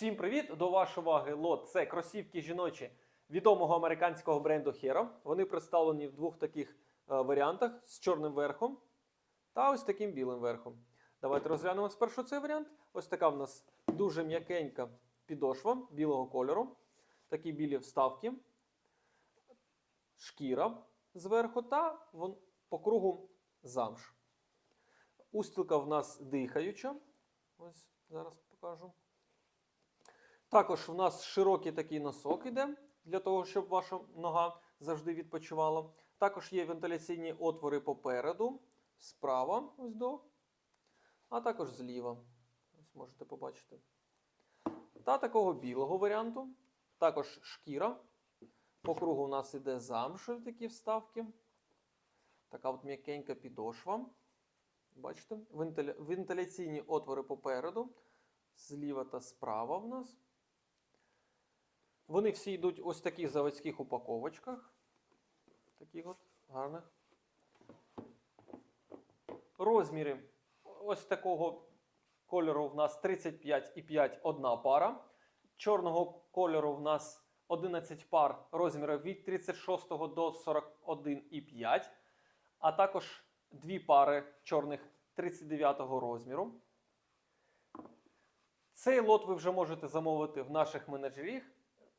Всім привіт! До вашої уваги лот. Це кросівки жіночі відомого американського бренду Hero. Вони представлені в двох таких е, варіантах з чорним верхом та ось таким білим верхом. Давайте розглянемо спершу цей варіант. Ось така в нас дуже м'якенька підошва білого кольору. Такі білі вставки, шкіра зверху та вон, по кругу замш. Устілка в нас дихаюча. Ось зараз покажу. Також в нас широкий такий носок іде, для того, щоб ваша нога завжди відпочивала. Також є вентиляційні отвори попереду, справа, ось до, а також зліва. Ось можете побачити. Та такого білого варіанту. Також шкіра. По кругу у нас іде замшеві такі вставки. Така от м'якенька підошва. Бачите? Вентиля... Вентиляційні отвори попереду, зліва та справа в нас. Вони всі йдуть ось таких заводських упаковочках. Таких от гарних. Розміри ось такого кольору в нас 35,5 одна пара. Чорного кольору в нас 11 пар розмірів від 36 до 41,5. А також дві пари чорних 39 розміру. Цей лот ви вже можете замовити в наших менеджерів.